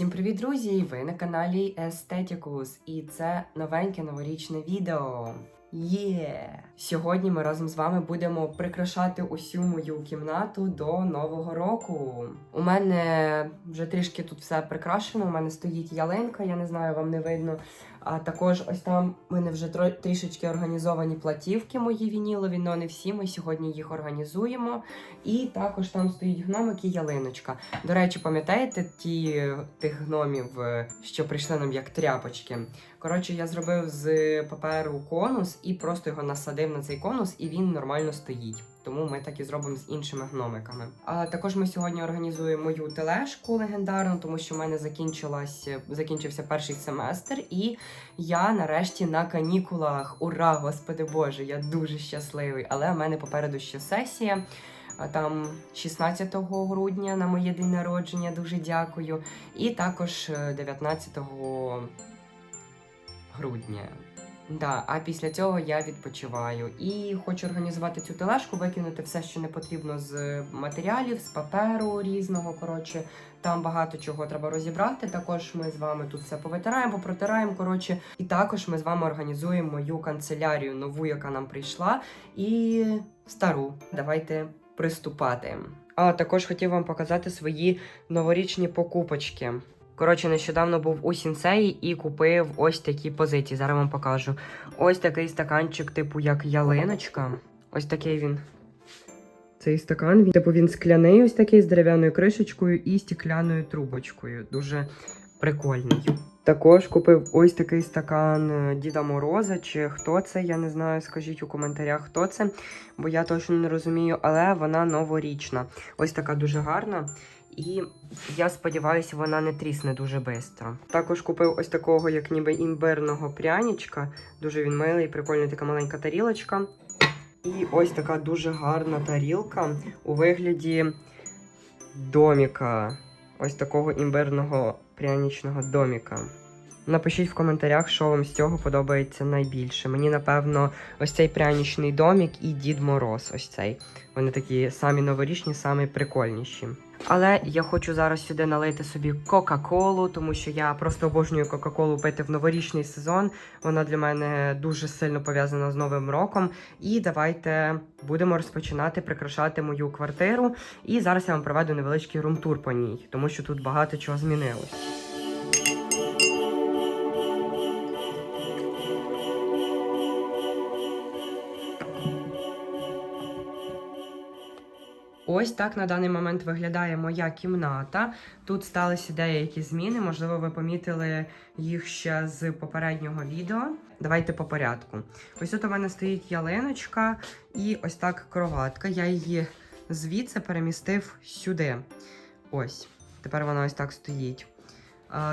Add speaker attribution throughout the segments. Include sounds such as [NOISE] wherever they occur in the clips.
Speaker 1: Всім привіт, друзі! Ви на каналі Aestheticus і це новеньке новорічне відео. Є! Сьогодні ми разом з вами будемо прикрашати усю мою кімнату до нового року. У мене вже трішки тут все прикрашено. У мене стоїть ялинка, я не знаю, вам не видно. А також ось там в мене вже трішечки організовані платівки мої вінілові, але не всі. Ми сьогодні їх організуємо. І також там стоїть гномик і ялиночка. До речі, пам'ятаєте ті тих гномів, е, що прийшли нам як тряпочки? Коротше, я зробив з паперу конус і просто його насадив на цей конус, і він нормально стоїть. Тому ми так і зробимо з іншими гномиками. А також ми сьогодні організуємо мою тележку легендарну, тому що в мене закінчилась закінчився перший семестр, і я нарешті на канікулах. Ура, господи Боже! Я дуже щасливий. Але в мене попереду ще сесія. Там 16 грудня на моє день народження дуже дякую. І також е, 19 грудня. Да, а після цього я відпочиваю і хочу організувати цю тележку, викинути все, що не потрібно з матеріалів, з паперу різного. Коротше, там багато чого треба розібрати. Також ми з вами тут все повитираємо, попротираємо. Коротше, і також ми з вами організуємо мою канцелярію, нову, яка нам прийшла, і стару. Давайте приступати. А також хотів вам показати свої новорічні покупочки. Коротше, нещодавно був у сінсеї і купив ось такі позиції. Зараз вам покажу. Ось такий стаканчик, типу як ялиночка. Ось такий він. Цей стакан, він, типу, він скляний, ось такий з дерев'яною кришечкою і стекляною трубочкою. Дуже прикольний. Також купив ось такий стакан е, Діда Мороза. Чи хто це? Я не знаю. Скажіть у коментарях, хто це, бо я точно не розумію, але вона новорічна. Ось така дуже гарна. І я сподіваюся, вона не трісне дуже швидко. Також купив ось такого, як ніби імбирного прянічка. Дуже він милий, прикольна така маленька тарілочка. І ось така дуже гарна тарілка у вигляді доміка. Ось такого імбирного прянічного доміка. Напишіть в коментарях, що вам з цього подобається найбільше. Мені, напевно, ось цей пряничний домік і Дід Мороз. Ось цей. Вони такі самі новорічні, самі прикольніші. Але я хочу зараз сюди налити собі Кока-Колу, тому що я просто обожнюю Кока-Колу пити в новорічний сезон. Вона для мене дуже сильно пов'язана з Новим роком. І давайте будемо розпочинати прикрашати мою квартиру. І зараз я вам проведу невеличкий румтур по ній, тому що тут багато чого змінилось. Ось так на даний момент виглядає моя кімната. Тут сталися деякі зміни, можливо, ви помітили їх ще з попереднього відео. Давайте по порядку. Ось тут у мене стоїть ялиночка і ось так кроватка. Я її звідси перемістив сюди. Ось. Тепер вона ось так стоїть.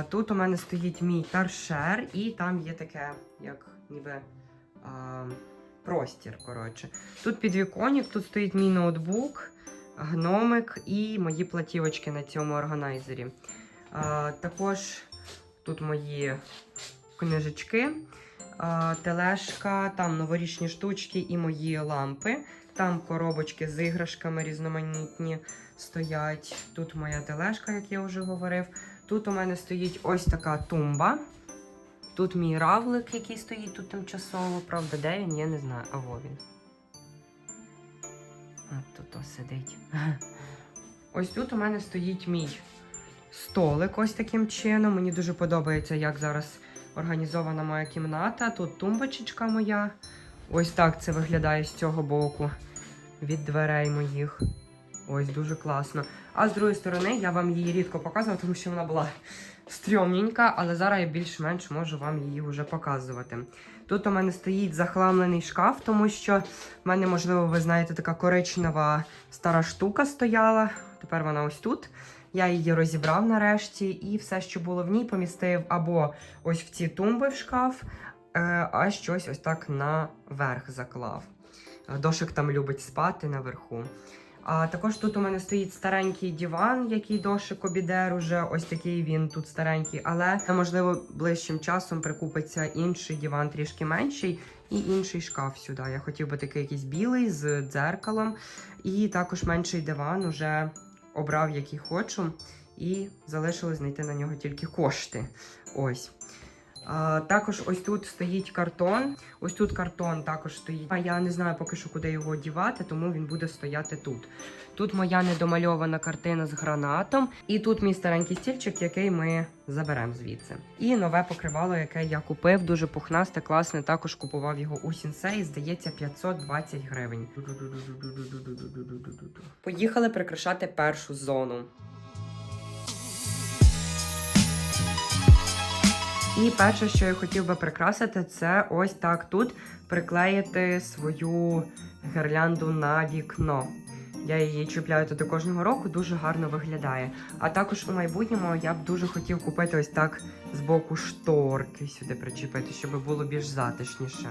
Speaker 1: Тут у мене стоїть мій торшер, і там є таке, як ніби простір. коротше. Тут підвіконник, тут стоїть мій ноутбук гномик і мої платівочки на цьому органайзері. А, також тут мої книжечки, а, тележка, там новорічні штучки і мої лампи. Там коробочки з іграшками різноманітні стоять. Тут моя тележка, як я вже говорив. Тут у мене стоїть ось така тумба. Тут мій равлик, який стоїть тут тимчасово. Правда, де він, я не знаю. А во він. Тут ось сидить. [LAUGHS] Ось тут у мене стоїть мій столик ось таким чином. Мені дуже подобається, як зараз організована моя кімната. Тут тумбочечка моя. Ось так це виглядає з цього боку від дверей моїх. Ось дуже класно. А з другої сторони я вам її рідко показувала, тому що вона була стрьомненька, але зараз я більш-менш можу вам її вже показувати. Тут у мене стоїть захламлений шкаф, тому що в мене, можливо, ви знаєте, така коричнева стара штука стояла. Тепер вона ось тут. Я її розібрав нарешті, і все, що було в ній, помістив або ось в ці тумби в шкаф, е, а щось ось так наверх заклав. Е, Дошик там любить спати наверху. А також тут у мене стоїть старенький диван, який дошик обідер уже. Ось такий він тут старенький, але можливо ближчим часом прикупиться інший диван, трішки менший, і інший шкаф сюди. Я хотів би такий якийсь білий з дзеркалом. І також менший диван уже обрав, який хочу. і залишилось знайти на нього тільки кошти. Ось. Також ось тут стоїть картон. Ось тут картон також стоїть. А я не знаю поки що, куди його дівати, тому він буде стояти тут. Тут моя недомальована картина з гранатом, і тут мій старенький стільчик, який ми заберемо звідси. І нове покривало, яке я купив, дуже пухнасте, класне. Також купував його у сінсей, здається, 520 гривень. Поїхали прикрашати першу зону. І перше, що я хотів би прикрасити, це ось так тут приклеїти свою гірлянду на вікно. Я її чіпляю туди кожного року, дуже гарно виглядає. А також у майбутньому я б дуже хотів купити ось так з боку шторки сюди причепити, щоб було більш затишніше.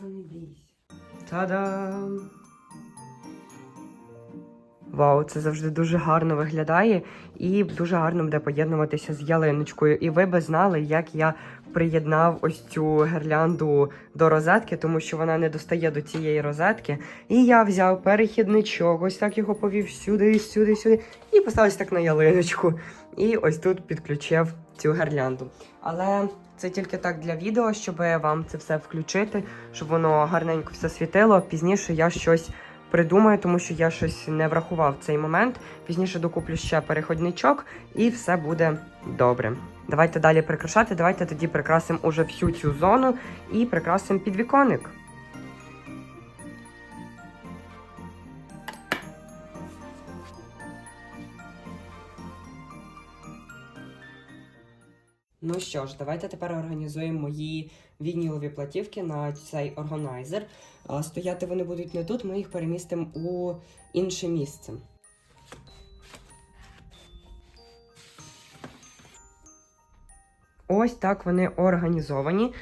Speaker 1: Дошка, не бійся. Та-дам! Вау, це завжди дуже гарно виглядає і дуже гарно буде поєднуватися з ялиночкою. І ви би знали, як я приєднав ось цю гірлянду до розетки, тому що вона не достає до цієї розетки. І я взяв перехідничок, ось так його повів сюди, сюди, сюди, і поставив так на ялиночку. І ось тут підключив цю гірлянду. Але це тільки так для відео, щоб вам це все включити, щоб воно гарненько все світило. Пізніше я щось придумаю, тому що я щось не врахував цей момент. Пізніше докуплю ще переходничок і все буде добре. Давайте далі прикрашати. Давайте тоді прикрасимо уже всю цю зону і прикрасимо підвіконник. Ну що ж, давайте тепер організуємо мої вінілові платівки на цей органайзер. Стояти вони будуть не тут, ми їх перемістимо у інше місце. Ось так вони організовані.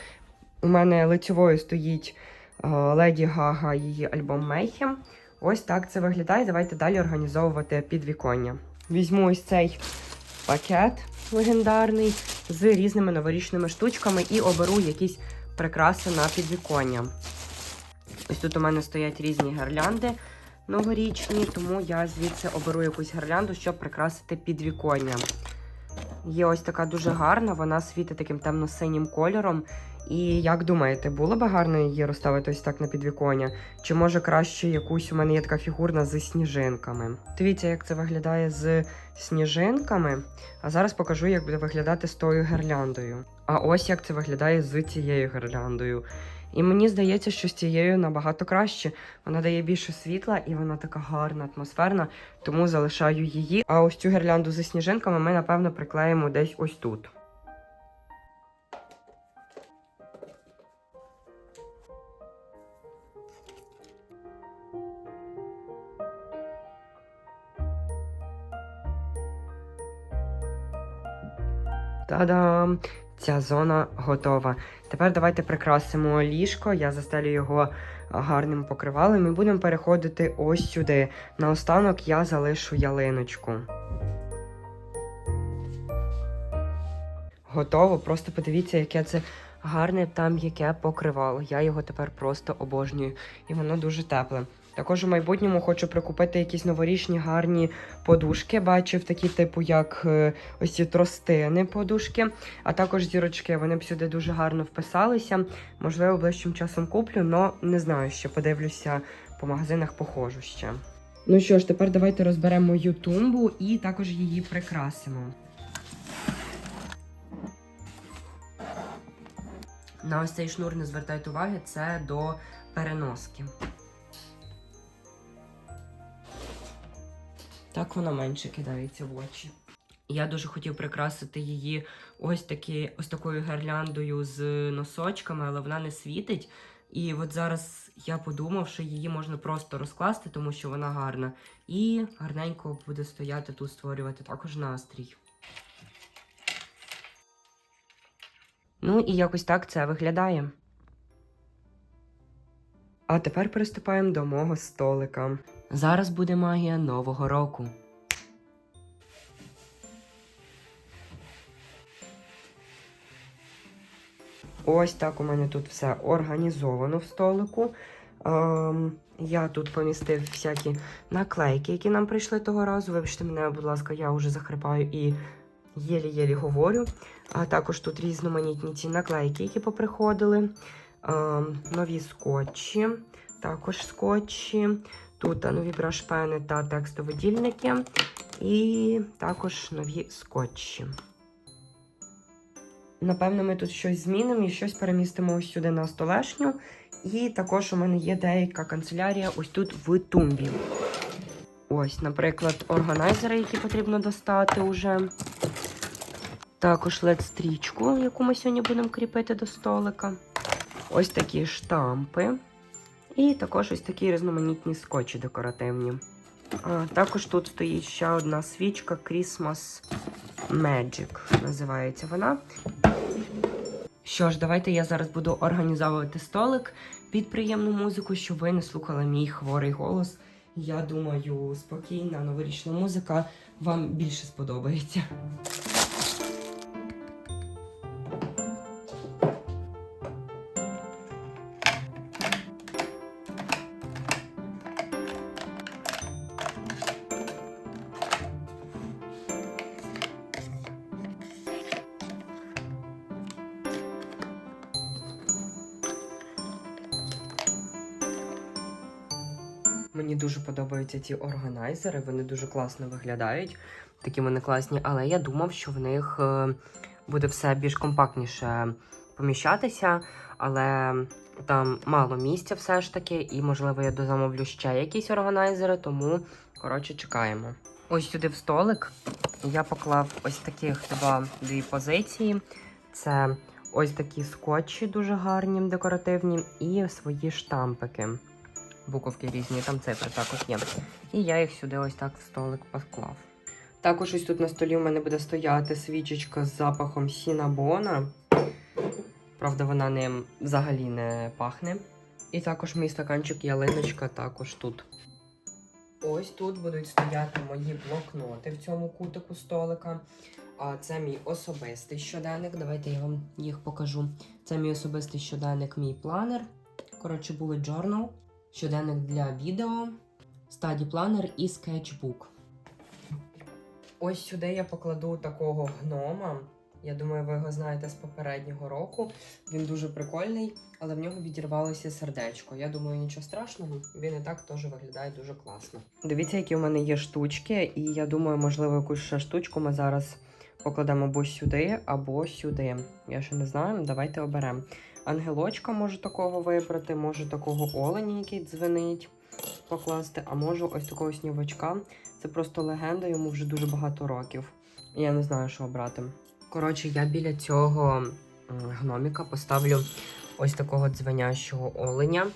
Speaker 1: У мене лицевою стоїть Леді Гага, її альбом Мейхем. Ось так це виглядає. Давайте далі організовувати підвіконня. Візьму ось цей пакет легендарний з різними новорічними штучками і оберу якісь прикраси на підвіконня. Ось тут у мене стоять різні гірлянди новорічні, тому я звідси оберу якусь гірлянду, щоб прикрасити підвіконня. Є ось така дуже гарна, вона світить таким темно-синім кольором. І як думаєте, було б гарно її розставити ось так на підвіконня? Чи може краще якусь у мене є така фігурна з сніжинками? Дивіться, як це виглядає з сніжинками. А зараз покажу, як буде виглядати з тою гірляндою. А ось як це виглядає з цією гірляндою. І мені здається, що з цією набагато краще. Вона дає більше світла і вона така гарна, атмосферна, тому залишаю її. А ось цю гірлянду зі сніжинками ми, напевно, приклеїмо десь ось тут. Та-дам! Ця зона готова. Тепер давайте прикрасимо ліжко. Я застелю його гарним покривалом і будемо переходити ось сюди. Наостанок я залишу ялиночку. Готово. Просто подивіться, яке це гарне там яке покривало. Я його тепер просто обожнюю. І воно дуже тепле. Також у майбутньому хочу прикупити якісь новорічні гарні подушки. Бачив такі, типу, як е, ось ці тростини подушки, а також зірочки. Вони б сюди дуже гарно вписалися. Можливо, ближчим часом куплю, але не знаю, ще подивлюся по магазинах, походжу ще. Ну що ж, тепер давайте розберемо мою тумбу і також її прикрасимо. На ось цей шнур не звертайте уваги, це до переноски. Так вона менше кидається в очі. Я дуже хотів прикрасити її ось такі, ось такою гірляндою з носочками, але вона не світить. І от зараз я подумав, що її можна просто розкласти, тому що вона гарна. І гарненько буде стояти тут, створювати також настрій. Ну і якось так це виглядає. А тепер приступаємо до мого столика. Зараз буде магія Нового року. Ось так у мене тут все організовано в столику. Ем, я тут помістив всякі наклейки, які нам прийшли того разу. Вибачте мене, будь ласка, я вже захрипаю і єлі-єлі говорю. А також тут різноманітні ці наклейки, які поприходили. Ем, нові скотчі, також скотчі. Тут нові брашпени та текстовидільники. І також нові скотчі. Напевно, ми тут щось змінимо і щось перемістимо ось сюди на столешню. І також у мене є деяка канцелярія ось тут в тумбі. Ось, наприклад, органайзери, які потрібно достати уже. Також LED-стрічку, яку ми сьогодні будемо кріпити до столика. Ось такі штампи. І також ось такі різноманітні скотчі декоративні. А, також тут стоїть ще одна свічка Christmas Magic, називається вона. Що ж, давайте я зараз буду організовувати столик під приємну музику, щоб ви не слухали мій хворий голос. Я думаю, спокійна новорічна музика вам більше сподобається. Подобаються ці органайзери, вони дуже класно виглядають. Такі вони класні, але я думав, що в них е, буде все більш компактніше поміщатися, але там мало місця все ж таки, і, можливо, я дозамовлю ще якісь органайзери, тому, коротше, чекаємо. Ось сюди в столик я поклав ось таких два дві позиції. Це ось такі скотчі, дуже гарні, декоративні, і свої штампики буковки різні, там цифри також є. І я їх сюди ось так в столик поклав. Також ось тут на столі у мене буде стояти свічечка з запахом сінабона. Правда, вона ним взагалі не пахне. І також мій стаканчик ялиночка також тут. Ось тут будуть стояти мої блокноти в цьому кутику столика. А це мій особистий щоденник. Давайте я вам їх покажу. Це мій особистий щоденник, мій планер. Коротше, bullet journal щоденник для відео, стаді планер і скетчбук. Ось сюди я покладу такого гнома. Я думаю, ви його знаєте з попереднього року. Він дуже прикольний, але в нього відірвалося сердечко. Я думаю, нічого страшного. Він і так теж виглядає дуже класно. Дивіться, які у мене є штучки, і я думаю, можливо, якусь ще штучку ми зараз покладемо або сюди, або сюди. Я ще не знаю. Давайте оберемо. Ангелочка можу такого вибрати, можу такого оленя, який дзвенить, покласти, а можу ось такого снівочка. Це просто легенда, йому вже дуже багато років. Я не знаю, що обрати. Коротше, я біля цього гноміка поставлю ось такого дзвенящого оленя.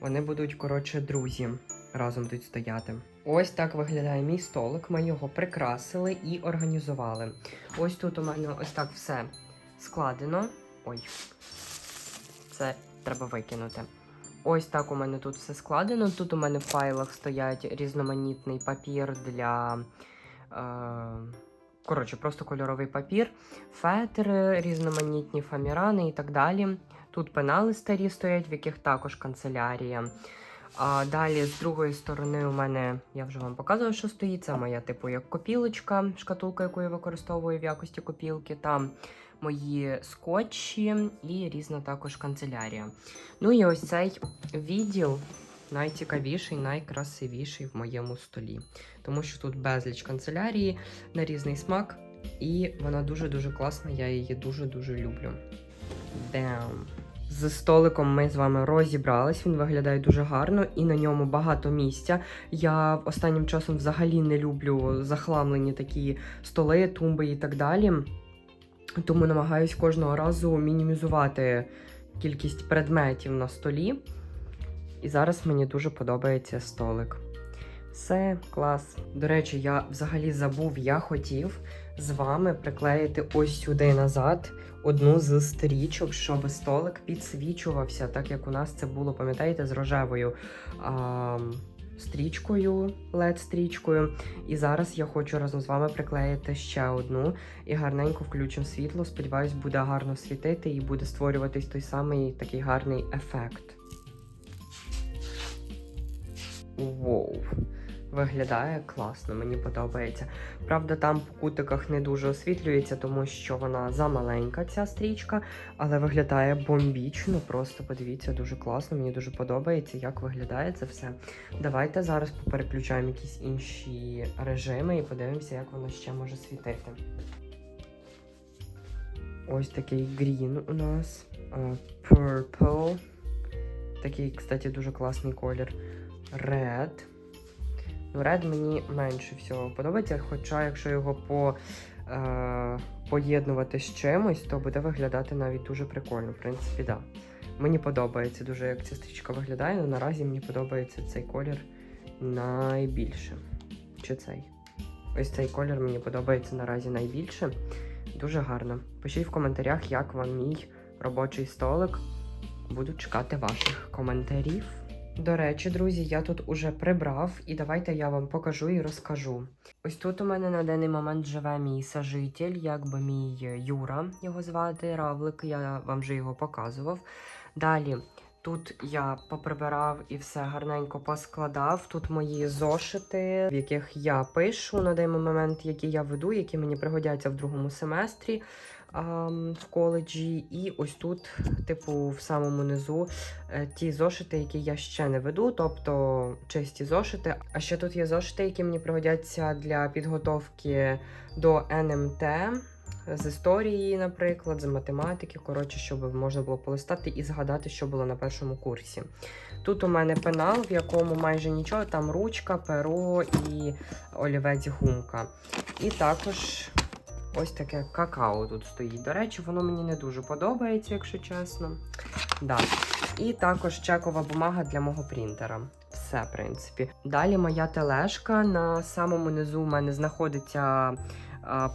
Speaker 1: Вони будуть, коротше, друзі, разом тут стояти. Ось так виглядає мій столик. Ми його прикрасили і організували. Ось тут у мене ось так все складено. Ой, це треба викинути. Ось так у мене тут все складено. Тут у мене в файлах стоять різноманітний папір для. Е, коротше, просто кольоровий папір, фетри, різноманітні фамірани і так далі. Тут пенали старі стоять, в яких також канцелярія. А далі з другої сторони у мене, я вже вам показувала, що стоїть. Це моя, типу, як копілочка, шкатулка, яку я використовую в якості копілки. Там мої скотчі і різна також канцелярія. Ну і ось цей відділ найцікавіший, найкрасивіший в моєму столі. Тому що тут безліч канцелярії на різний смак, і вона дуже-дуже класна, я її дуже-дуже люблю. Бам! З столиком ми з вами розібрались, він виглядає дуже гарно і на ньому багато місця. Я останнім часом взагалі не люблю захламлені такі столи, тумби і так далі. Тому намагаюсь кожного разу мінімізувати кількість предметів на столі. І зараз мені дуже подобається столик. Все, клас. До речі, я взагалі забув, я хотів з вами приклеїти ось сюди назад одну з стрічок, щоб столик підсвічувався, так як у нас це було, пам'ятаєте, з рожевою а, стрічкою, led стрічкою. І зараз я хочу разом з вами приклеїти ще одну і гарненько включимо світло. Сподіваюсь, буде гарно світити і буде створюватись той самий такий гарний ефект. Воу! Виглядає класно, мені подобається. Правда, там по кутиках не дуже освітлюється, тому що вона замаленька, ця стрічка, але виглядає бомбічно. Просто подивіться, дуже класно. Мені дуже подобається, як виглядає це все. Давайте зараз попереключаємо якісь інші режими і подивимося, як воно ще може світити. Ось такий грін у нас. Purple. Такий, кстати, дуже класний колір. Red. Red мені менше всього подобається, хоча якщо його по, е, поєднувати з чимось, то буде виглядати навіть дуже прикольно. В принципі, да. Мені подобається дуже, як ця стрічка виглядає, але наразі мені подобається цей колір найбільше. Чи цей? Ось цей колір мені подобається наразі найбільше. Дуже гарно. Пишіть в коментарях, як вам мій робочий столик. Буду чекати ваших коментарів. До речі, друзі, я тут уже прибрав, і давайте я вам покажу і розкажу. Ось тут у мене на даний момент живе мій сожитель, якби мій Юра, його звати Равлик, я вам вже його показував. Далі. Тут я поприбирав і все гарненько поскладав. Тут мої зошити, в яких я пишу на даний момент, які я веду, які мені пригодяться в другому семестрі в коледжі. І ось тут, типу, в самому низу е, ті зошити, які я ще не веду, тобто чисті зошити. А ще тут є зошити, які мені пригодяться для підготовки до НМТ. З історії, наприклад, з математики, коротше, щоб можна було полистати і згадати, що було на першому курсі. Тут у мене пенал, в якому майже нічого, там ручка, перо і олівець гумка. І також ось таке какао тут стоїть. До речі, воно мені не дуже подобається, якщо чесно. Да. І також чекова бумага для мого принтера. Все, в принципі. Далі моя тележка. На самому низу у мене знаходиться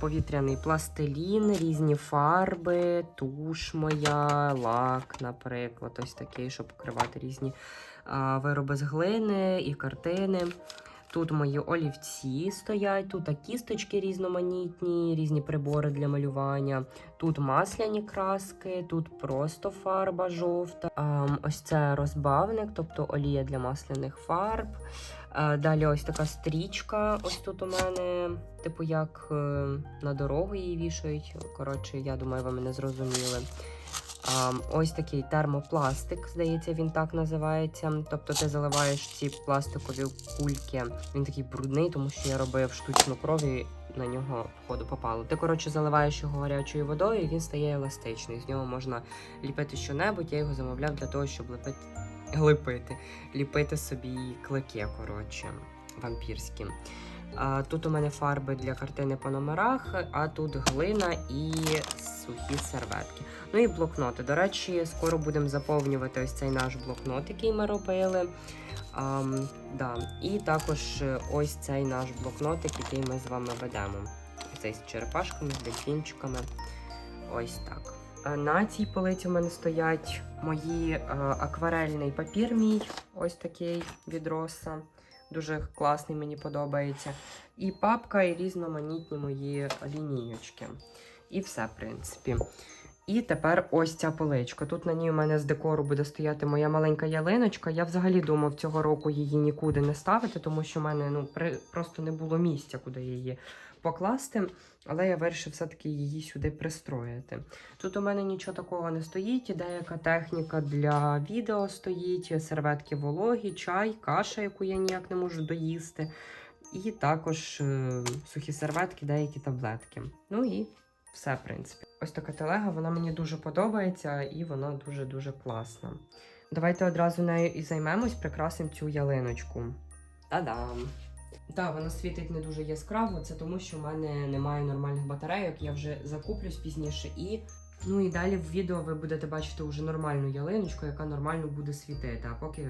Speaker 1: повітряний пластилін, різні фарби, туш моя, лак, наприклад, ось такий, щоб покривати різні вироби з глини і картини. Тут мої олівці стоять, тут кісточки різноманітні, різні прибори для малювання. Тут масляні краски, тут просто фарба жовта. Ем, ось це розбавник, тобто олія для масляних фарб. Е, Далі ось така стрічка. Ось тут у мене, типу, як е, на дорогу її вішають. Коротше, я думаю, ви мене зрозуміли. Ось такий термопластик, здається, він так називається. Тобто ти заливаєш ці пластикові кульки. Він такий брудний, тому що я робив штучну кров і на нього входу попало. Ти, коротше, заливаєш його гарячою водою, і він стає еластичний. З нього можна ліпити щонебудь. Я його замовляв для того, щоб ліпити, ліпити, ліпити собі клики, коротше, вампірські. А, тут у мене фарби для картини по номерах, а тут глина і сухі серветки. Ну і блокноти. До речі, скоро будемо заповнювати ось цей наш блокнот, який ми робили. Ам, да. І також ось цей наш блокнотик, який ми з вами ведемо. Цей з черепашками, з дельфінчиками. Ось так. На цій полиці у мене стоять мої акварельний папір мій, ось такий від Роса. Дуже класний, мені подобається. І папка, і різноманітні мої лінійочки. І все, в принципі. І тепер ось ця поличка. Тут на ній у мене з декору буде стояти моя маленька ялиночка. Я взагалі думав цього року її нікуди не ставити, тому що в мене ну, при... просто не було місця, куди її покласти. Але я вирішив все-таки її сюди пристроїти. Тут у мене нічого такого не стоїть. Деяка техніка для відео стоїть, серветки вологі, чай, каша, яку я ніяк не можу доїсти. І також е, сухі серветки, деякі таблетки. Ну і все, в принципі. Ось така телега, вона мені дуже подобається і вона дуже-дуже класна. Давайте одразу нею і займемось, прикрасимо цю ялиночку. Та-дам! Так, вона світить не дуже яскраво, це тому, що в мене немає нормальних батарейок, я вже закуплюсь пізніше і. Ну і далі в відео ви будете бачити вже нормальну ялиночку, яка нормально буде світити, а поки,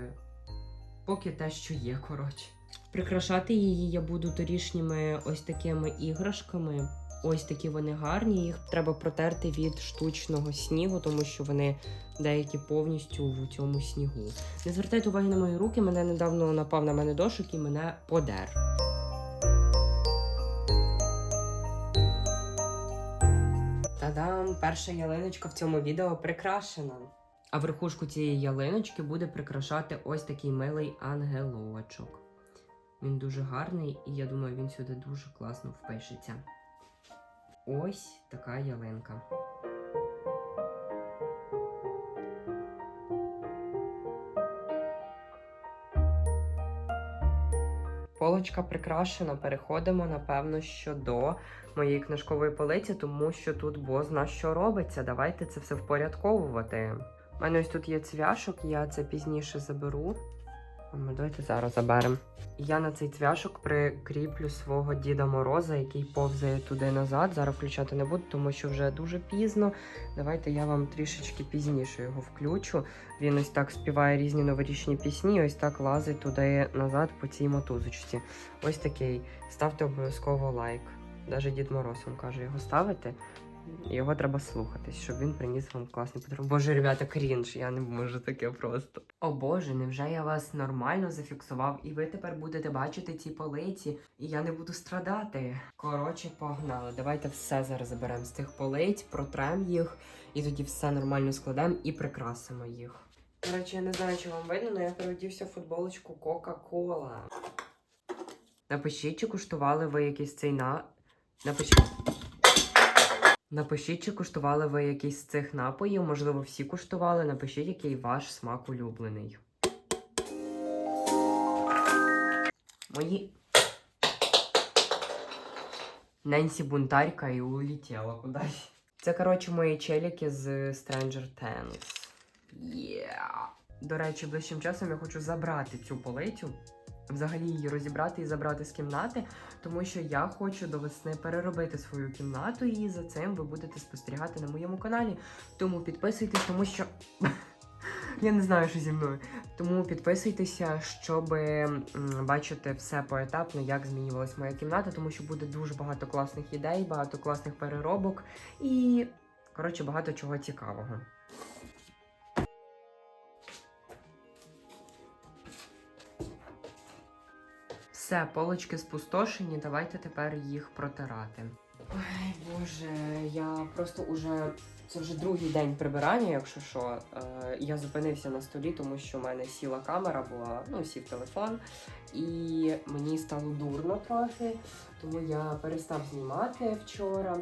Speaker 1: поки те, що є, коротше. Прикрашати її я буду торішніми ось такими іграшками. Ось такі вони гарні. Їх треба протерти від штучного снігу, тому що вони деякі повністю в цьому снігу. Не звертайте уваги на мої руки. Мене недавно напав на мене дошик і мене подер. Та-дам! Перша ялиночка в цьому відео прикрашена. А верхушку цієї ялиночки буде прикрашати ось такий милий ангелочок. Він дуже гарний, і я думаю, він сюди дуже класно впишеться. Ось така ялинка. Полочка прикрашена. Переходимо, напевно, що до моєї книжкової полиці, тому що тут бозна що робиться. Давайте це все впорядковувати. У мене ось тут є цвяшок, я це пізніше заберу. Давайте зараз заберемо. Я на цей цвяшок прикріплю свого Діда Мороза, який повзає туди назад. Зараз включати не буду, тому що вже дуже пізно. Давайте я вам трішечки пізніше його включу. Він ось так співає різні новорічні пісні, ось так лазить туди назад по цій мотузочці. Ось такий. Ставте обов'язково лайк. Даже Дід Мороз вам каже його ставити. Його треба слухатись, щоб він приніс вам класний подарунок. Боже, ребята, крінж, я не можу таке просто. О Боже, невже я вас нормально зафіксував, і ви тепер будете бачити ці полиці, і я не буду страдати. Коротше, погнали. Давайте все зараз заберемо з цих полиць, протрем їх, і тоді все нормально складемо і прикрасимо їх. До речі, я не знаю, чи вам видно, але я переодівся в футболочку Кока-Кола. Напишіть, чи куштували ви якийсь цей на. Напишіть. Напишіть, чи куштували ви якийсь з цих напоїв, можливо, всі куштували. Напишіть, який ваш смак улюблений. Мої. Ненсі бунтарка і улетіла кудись. Це, коротше, мої челіки з Stranger Things. Yeah. До речі, ближчим часом я хочу забрати цю полицю. Взагалі її розібрати і забрати з кімнати, тому що я хочу до весни переробити свою кімнату, і за цим ви будете спостерігати на моєму каналі. Тому підписуйтесь, тому що [LAUGHS] я не знаю, що зі мною. Тому підписуйтеся, щоб бачити все поетапно, як змінювалась моя кімната, тому що буде дуже багато класних ідей, багато класних переробок і, коротше, багато чого цікавого. Все, полочки спустошені, давайте тепер їх протирати. Ой, боже, я просто уже. Це вже другий день прибирання, якщо що. Е, я зупинився на столі, тому що в мене сіла камера була, ну, сів телефон, і мені стало дурно трохи, тому я перестав знімати вчора.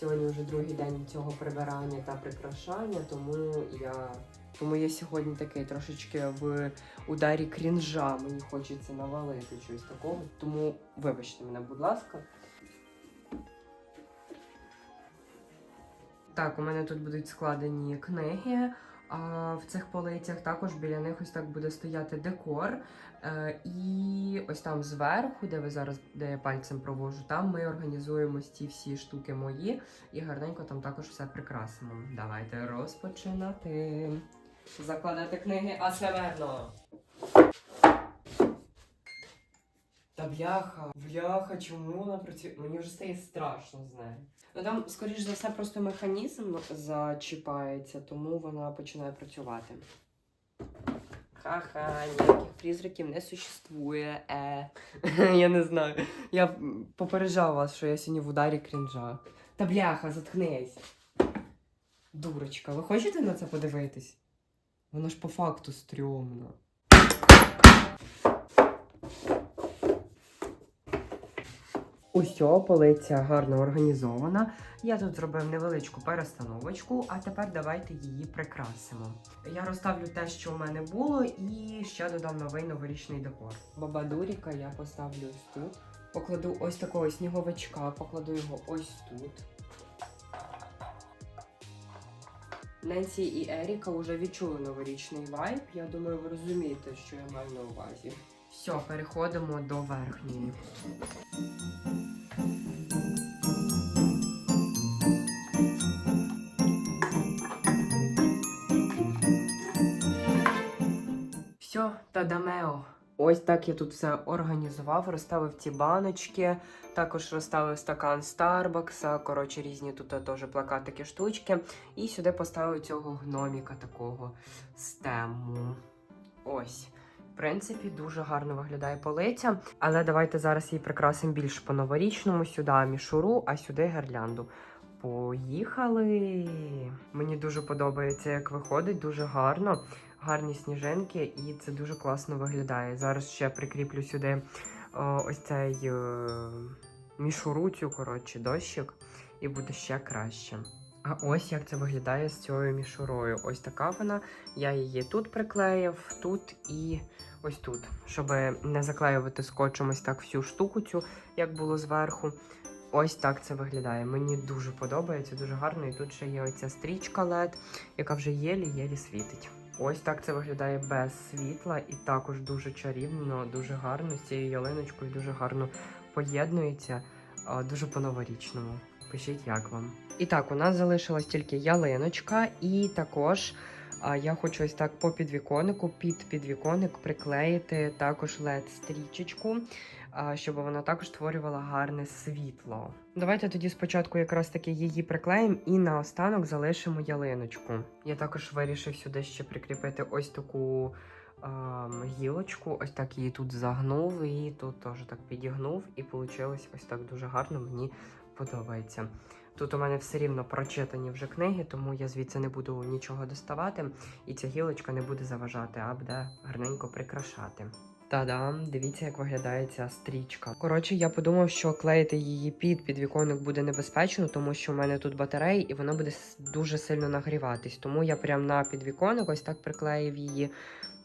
Speaker 1: Сьогодні вже другий день цього прибирання та прикрашання, тому я. Тому я сьогодні такий трошечки в ударі крінжа. Мені хочеться навалити щось такого. Тому вибачте мене, будь ласка. Так, у мене тут будуть складені книги. А в цих полицях також біля них ось так буде стояти декор. Е, і ось там зверху, де ви зараз, де я пальцем провожу, там ми організуємо ці всі штуки мої і гарненько там також все прикрасимо. Давайте розпочинати. Закладати книги асемерно. Та бляха, бляха, чому вона працює? Мені вже стає страшно з нею. Ну там, скоріш за все, просто механізм зачіпається, тому вона починає працювати. Ха-ха, ніяких призраків не существує. Е. [LAUGHS] Я не знаю. Я попереджав вас, що я сьогодні в ударі крінжа. Та бляха, заткнись. Дурочка, ви хочете на це подивитись? Воно ж по факту стрьомно. Усьо, полиця гарно організована. Я тут зробив невеличку перестановочку, а тепер давайте її прикрасимо. Я розставлю те, що у мене було, і ще додам новий новорічний декор. Бабадуріка я поставлю ось тут. Покладу ось такого сніговичка, покладу його ось тут. Ненсі і Еріка вже відчули новорічний вайб. Я думаю, ви розумієте, що я маю на увазі. Все, переходимо до верхньої. Ось так я тут все організував, розставив ці баночки, також розставив стакан Старбакса, коротше, різні тут теж плакатики, штучки. І сюди поставив цього гноміка такого з тему. Ось. В принципі, дуже гарно виглядає полиця. Але давайте зараз її прикрасимо більш по-новорічному. Сюди мішуру, а сюди гірлянду. Поїхали! Мені дуже подобається, як виходить, дуже гарно. Гарні сніжинки, і це дуже класно виглядає. Зараз ще прикріплю сюди о, ось цей е, мішуру, цю, коротше, дощик, і буде ще краще. А ось як це виглядає з цією мішурою. Ось така вона. Я її тут приклеїв, тут і ось тут, щоб не заклеювати скотчем ось так всю штуку цю, як було зверху. Ось так це виглядає. Мені дуже подобається, дуже гарно. І тут ще є оця стрічка LED, яка вже єлі-єлі світить. Ось так це виглядає без світла і також дуже чарівно, дуже гарно з цією ялиночкою, дуже гарно поєднується, дуже по-новорічному. Пишіть, як вам. І так, у нас залишилась тільки ялиночка, і також я хочу ось так по підвіконнику, під підвіконник приклеїти також LED-стрічечку, а, щоб вона також створювала гарне світло. Давайте тоді спочатку якраз таки її приклеїмо і наостанок залишимо ялиночку. Я також вирішив сюди ще прикріпити ось таку ем, гілочку, ось так її тут загнув і тут теж так підігнув, і вийшло ось так дуже гарно. Мені подобається. Тут у мене все рівно прочитані вже книги, тому я звідси не буду нічого доставати, і ця гілочка не буде заважати, а буде гарненько прикрашати. Та-дам, дивіться, як виглядає ця стрічка. Коротше, я подумав, що клеїти її під підвіконник буде небезпечно, тому що в мене тут батареї, і воно буде дуже сильно нагріватись. Тому я прям на підвіконник ось так приклеїв її,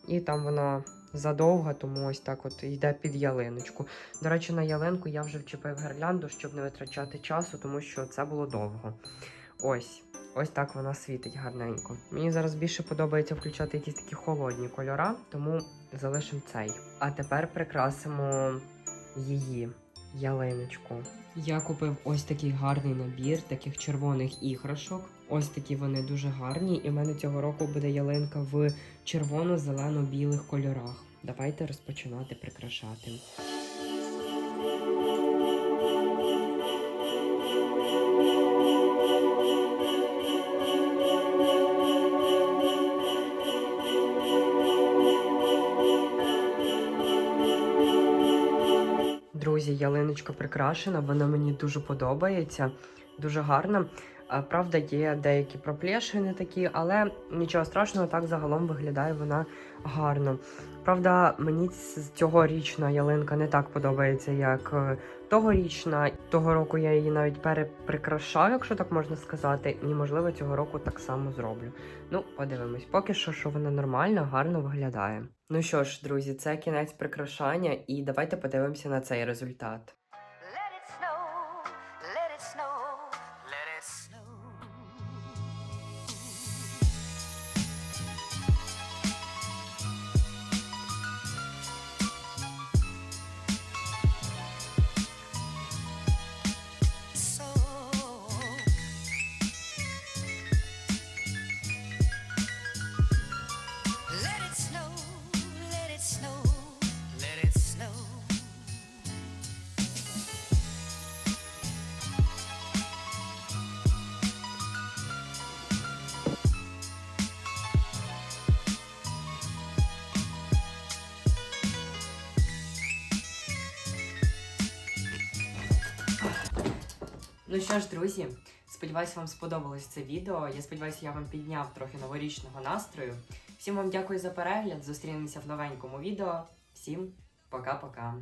Speaker 1: і там вона задовга, тому ось так от йде під ялиночку. До речі, на ялинку я вже вчепив гірлянду, щоб не витрачати часу, тому що це було довго. Ось. Ось так вона світить гарненько. Мені зараз більше подобається включати якісь такі холодні кольора, тому залишимо цей. А тепер прикрасимо її ялиночку. Я купив ось такий гарний набір таких червоних іграшок. Ось такі вони дуже гарні. І в мене цього року буде ялинка в червоно-зелено-білих кольорах. Давайте розпочинати прикрашати. Ялиночка прикрашена, вона мені дуже подобається, дуже гарна. Правда, є деякі проплешини такі, але нічого страшного, так загалом виглядає вона гарно. Правда, мені цьогорічна ялинка не так подобається, як е, тогорічна. Того року я її навіть переприкрашав, якщо так можна сказати, і можливо цього року так само зроблю. Ну, подивимось. Поки що, що вона нормально, гарно виглядає. Ну що ж, друзі, це кінець прикрашання, і давайте подивимося на цей результат. Що ж, друзі, сподіваюся, вам сподобалось це відео. Я сподіваюся, я вам підняв трохи новорічного настрою. Всім вам дякую за перегляд. Зустрінемося в новенькому відео. Всім пока-пока.